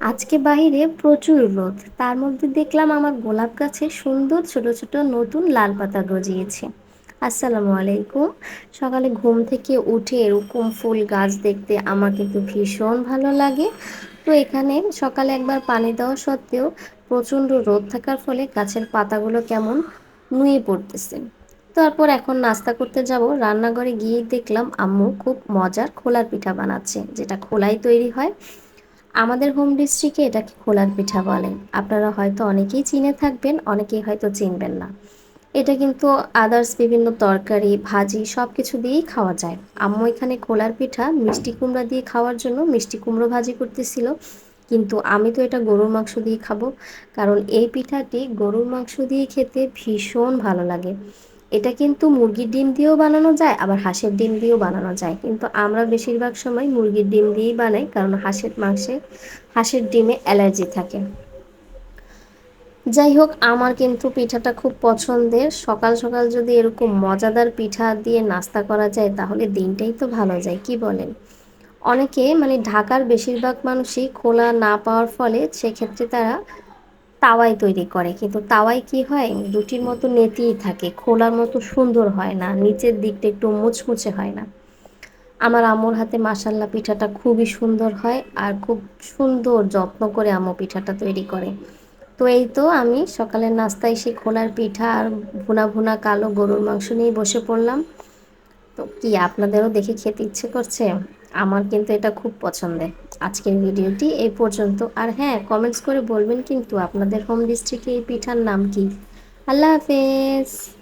আজকে বাইরে প্রচুর রোদ। তার মধ্যে দেখলাম আমার গোলাপ গাছে সুন্দর ছোট ছোট নতুন লাল পাতা গজিয়েছে। আসসালামু আলাইকুম। সকালে ঘুম থেকে উঠে এরকম ফুল গাছ দেখতে আমার কিন্তু ভীষণ ভালো লাগে। তো এখানে সকালে একবার পানি দেওয়া সত্ত্বেও প্রচণ্ড রোদ থাকার ফলে গাছের পাতাগুলো কেমন নুয়ে পড়তেছে। তারপর এখন নাস্তা করতে যাব। রান্নাঘরে গিয়ে দেখলাম আম্মু খুব মজার খোলার পিঠা বানাচ্ছে, যেটা খোলাই তৈরি হয়। আমাদের হোম ডিস্ট্রিক্টে এটাকে খোলার পিঠা বলেন আপনারা হয়তো অনেকেই চিনে থাকবেন, অনেকেই হয়তো চিনবেন না। এটা কিন্তু আদার্স বিভিন্ন তরকারি, ভাজি সব কিছু দিয়েই খাওয়া যায়। আম্মু এখানে খোলার পিঠা, মিষ্টি কুমড়া দিয়ে খাওয়ার জন্য মিষ্টি কুমড়ো ভাজি করতেছিল। কিন্তু আমি তো এটা গরুর মাংস দিয়ে খাব, কারণ এই পিঠাটি গরুর মাংস দিয়ে খেতে ভীষণ ভালো লাগে। এটা কিন্তু মুরগির ডিম দিয়েও বানানো যায়, আবার হাঁসের ডিম দিয়েও বানানো যায়। কিন্তু আমরা বেশিরভাগ সময় মুরগির ডিম দিয়েই বানাই, কারণ হাঁসের মাংসে, হাঁসের ডিমে অ্যালার্জি থাকে। যাই হোক, আমার কিন্তু পিঠাটা খুব পছন্দের। সকাল সকাল যদি এরকম মজাদার পিঠা দিয়ে নাস্তা করা যায়, তাহলে দিনটাই তো ভালো যায়, কি বলেন? অনেকে মানে ঢাকার বেশিরভাগ মানুষই খোলা না পাওয়ার ফলে সেক্ষেত্রে তারা তাওয়াই তৈরি করে। কিন্তু তাওয়াই কি হয়? রুটির মতো নেতিই থাকে, খোলার মতো সুন্দর হয় না, নিচের দিকটা একটু মুচমুচে হয় না। আমার আম্মুর হাতে মাসাল্লা পিঠাটা খুবই সুন্দর হয় আর খুব সুন্দর যত্ন করে আম্মু পিঠাটা তৈরি করে। তো এই তো আমি সকালের নাস্তায় সেই খোলার পিঠা আর ভুনা ভুনা কালো গরুর মাংস নিয়ে বসে পড়লাম। তো কি, আপনাদেরও দেখে খেতে ইচ্ছে করছে? আমার কিন্তু এটা খুব পছন্দের। আজকের ভিডিওটি এই পর্যন্ত। আর হ্যাঁ কমেন্টস করে বলবেন কিন্তু আপনাদের হোম ডিস্ট্রিক্টে এই পিঠার নাম কি? আল্লাহ হাফেজ।